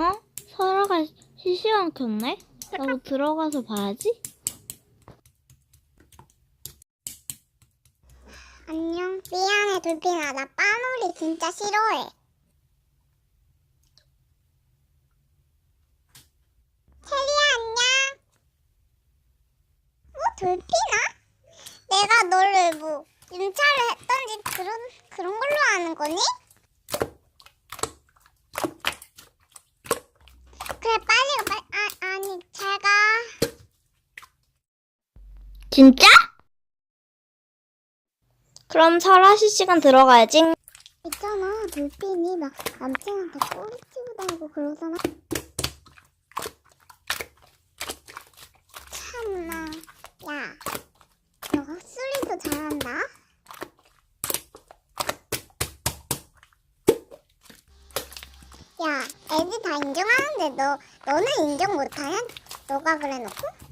어? 설아가 실시간 켰네? 나도 들어가서 봐야지. 안녕. 미안해, 돌핀아. 나 빠놀이 진짜 싫어해. 체리야, 안녕. 어, 돌핀아? 내가 너를 뭐, 윤차를 했던지 그런, 그런 걸로 아는 거니? 그래, 빨리 가, 빨리. 아, 아니, 잘 가. 진짜? 그럼 설아 실시간 들어가야지. 있잖아, 돌핀이 막 남친한테 꼬리 치고 다니고 그러잖아. 참나, 야, 너가 수리도 잘한다. 야, 애들 다 인정하는데 너, 너는 인정 못하냐? 너가 그래놓고?